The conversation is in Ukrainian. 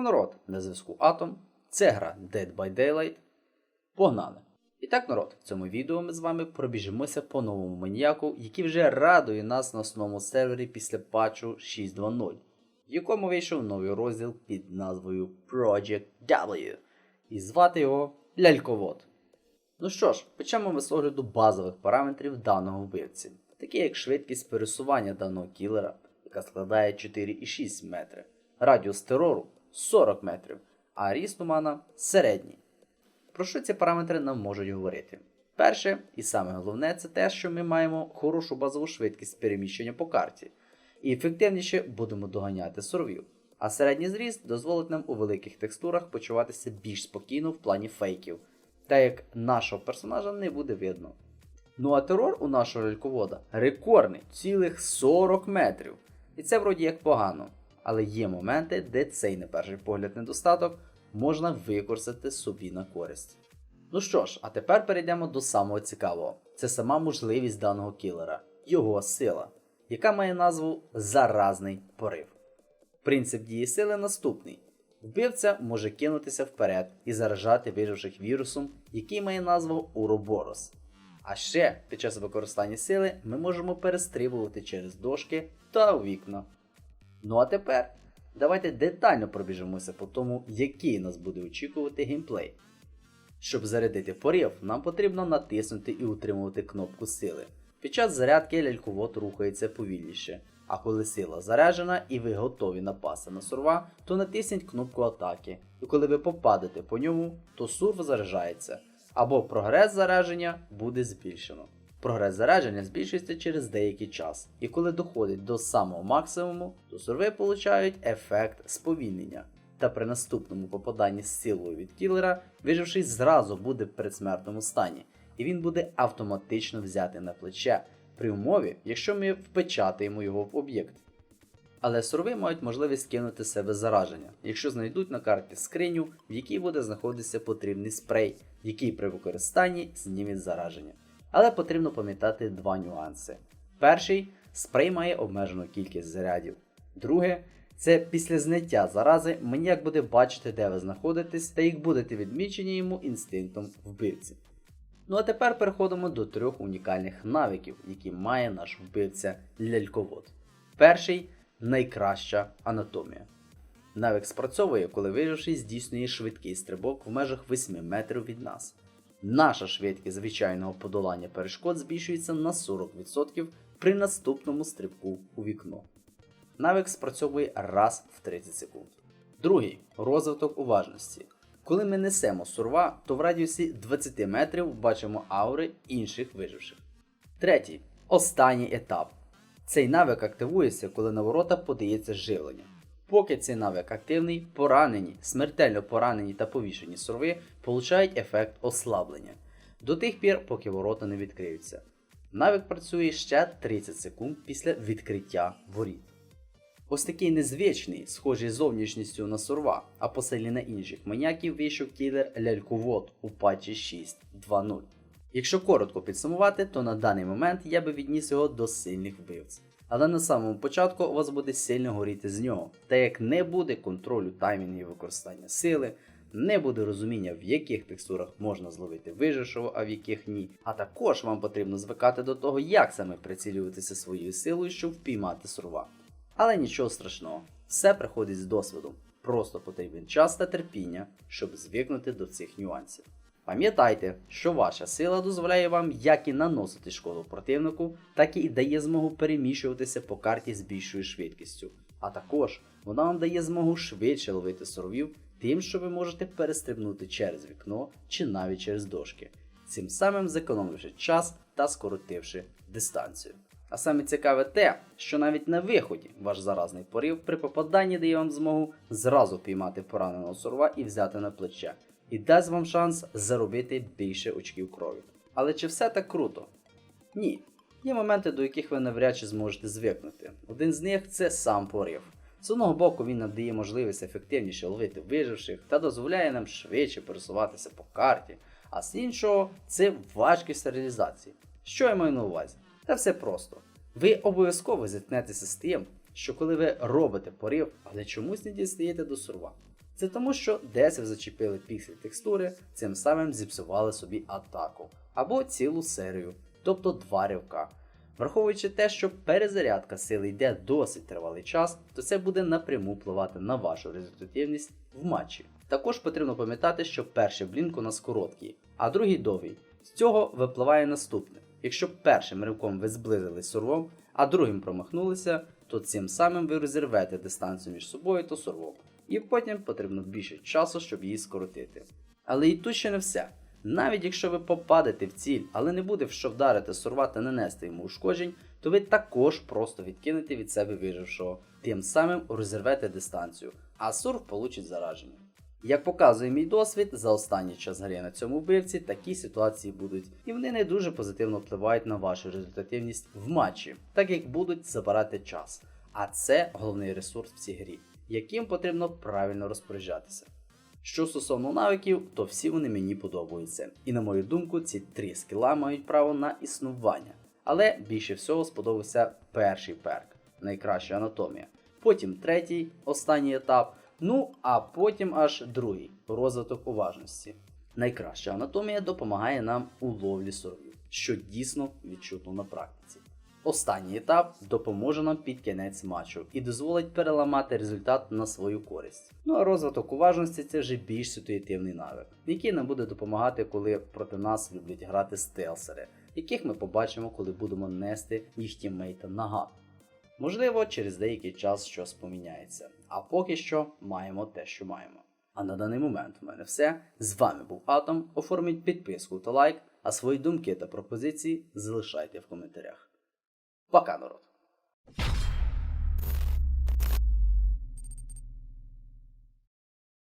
Народ на зв'язку Атом. Це гра Dead by Daylight. Погнали! І так, народ, в цьому відео ми з вами пробіжимося по новому маніяку, який вже радує нас на основному сервері після патчу 6.2.0, в якому вийшов новий розділ під назвою Project W. І звати його Ляльковод. Ну що ж, почнемо ми з огляду базових параметрів даного вбивці, такі як швидкість пересування даного кілера, яка складає 4,6 метри, радіус терору 40 метрів, а ріст умана середній. Про що ці параметри нам можуть говорити? Перше, і саме головне, це те, що ми маємо хорошу базову швидкість переміщення по карті, і ефективніше будемо доганяти сурвів. А середній зріст дозволить нам у великих текстурах почуватися більш спокійно в плані фейків, так як нашого персонажа не буде видно. Ну а терор у нашого ляльковода рекордний, цілих 40 метрів. І це вроді як погано. Але є моменти, де цей на перший погляд недостаток можна використати собі на користь. Ну що ж, а тепер перейдемо до самого цікавого. Це сама можливість даного кілера, його сила, яка має назву Заразний порив. Принцип дії сили наступний: вбивця може кинутися вперед і заражати виживших вірусом, який має назву Уроборос. А ще під час використання сили ми можемо перестрибувати через дошки та вікна. Ну а тепер давайте детально пробіжимося по тому, який нас буде очікувати геймплей. Щоб зарядити порів, нам потрібно натиснути і утримувати кнопку сили. Під час зарядки ляльковод рухається повільніше, а коли сила заряджена і ви готові напасти на сурва, то натисніть кнопку атаки, і коли ви попадете по ньому, то сурв заряджається, або прогрес зарядження буде збільшено. Прогрес зарядження збільшується через деякий час, і коли доходить до самого максимуму, то сурви получають ефект сповільнення. Та при наступному попаданні з силою від кілера, виживший зразу буде в предсмертному стані, і він буде автоматично взяти на плече при умові, якщо ми впечатаємо його в об'єкт. Але сурви мають можливість кинути себе зараження, якщо знайдуть на карті скриню, в якій буде знаходитися потрібний спрей, який при використанні зніме зараження. Але потрібно пам'ятати два нюанси. Перший спрей має обмежену кількість зарядів. Друге, це після зняття зарази маніяк буде бачити, де ви знаходитесь, та їх будете відмічені йому інстинктом вбивці. Ну а тепер переходимо до трьох унікальних навиків, які має наш вбивця ляльковод. Перший найкраща анатомія. Навик спрацьовує, коли виживший здійснює швидкий стрибок в межах 8 метрів від нас. Наша швидкість звичайного подолання перешкод збільшується на 40% при наступному стрибку у вікно. Навик спрацьовує раз в 30 секунд. Другий розвиток уважності. Коли ми несемо сурва, то в радіусі 20 метрів бачимо аури інших виживших. Третій останній етап. Цей навик активується, коли на ворота подається живлення. Поки цей навик активний, поранені, смертельно поранені та повішені сурви получають ефект ослаблення до тих пір, поки ворота не відкриються. Навик працює ще 30 секунд після відкриття воріт. Ось такий незвичний, схожий зовнішністю на сурва, а посилі на інших маньяків вийшов кілер ляльковод у патчі 6.2.0. Якщо коротко підсумувати, то на даний момент я би відніс його до сильних вбивць. Але на самому початку у вас буде сильно горіти з нього, так як не буде контролю таймінгів використання сили, не буде розуміння, в яких текстурах можна зловити вижившого, а в яких ні. А також вам потрібно звикати до того, як саме прицілюватися своєю силою, щоб впіймати сурва. Але нічого страшного, все приходить з досвідом. Просто потрібен час та терпіння, щоб звикнути до цих нюансів. Пам'ятайте, що ваша сила дозволяє вам як і наносити шкоду противнику, так і дає змогу переміщуватися по карті з більшою швидкістю. А також вона вам дає змогу швидше ловити суровів, тим, що ви можете перестрибнути через вікно чи навіть через дошки, цим самим зекономивши час та скоротивши дистанцію. А саме цікаве те, що навіть на виході ваш заразний порив при попаданні дає вам змогу зразу піймати пораненого сурва і взяти на плече, і дасть вам шанс заробити більше очків крові. Але чи все так круто? Ні. Є моменти, до яких ви навряд чи зможете звикнути. Один з них це сам порив. З одного боку, він нам дає можливість ефективніше ловити виживших та дозволяє нам швидше пересуватися по карті, а з іншого це важкість реалізації. Що я маю на увазі? Та все просто. Ви обов'язково зіткнетеся з тим, що коли ви робите порив, але чомусь не дістаєте до сурва. Це тому, що десь ви зачепили піксель текстури, цим самим зіпсували собі атаку або цілу серію, тобто два ривка. Враховуючи те, що перезарядка сили йде досить тривалий час, то це буде напряму впливати на вашу результативність в матчі. Також потрібно пам'ятати, що перший блінк у нас короткий, а другий довгий. З цього випливає наступне: якщо першим ривком ви зблизились сурвом, а другим промахнулися, то цим самим ви розірвете дистанцію між собою та сурвом, і потім потрібно більше часу, щоб її скоротити. Але і тут ще не все. Навіть якщо ви попадете в ціль, але не буде в що вдарити сурва та нанести йому ушкоджень, то ви також просто відкинете від себе вижившого, тим самим розірвете дистанцію, а сурв получить зараження. Як показує мій досвід, за останній час гри на цьому вбивці такі ситуації будуть, і вони не дуже позитивно впливають на вашу результативність в матчі, так як будуть забирати час. А це головний ресурс в цій грі, яким потрібно правильно розпоряджатися. Що стосовно навиків, то всі вони мені подобаються. І на мою думку, ці три скіла мають право на існування. Але більше всього сподобався перший перк найкраща анатомія. Потім третій, останній етап. Ну а потім аж другий розвиток уважності. Найкраща анатомія допомагає нам у ловлі сорвів, що дійсно відчутно на практиці. Останній етап допоможе нам під кінець матчу і дозволить переламати результат на свою користь. Ну а розвиток уважності це вже більш ситуативний навик, який нам буде допомагати, коли проти нас люблять грати стелсери, яких ми побачимо, коли будемо нести їх тіммейта на гад. Можливо, через деякий час щось поміняється. А поки що маємо те, що маємо. А на даний момент в мене все. З вами був Атом. Оформіть підписку та лайк, а свої думки та пропозиції залишайте в коментарях. Пока, народ.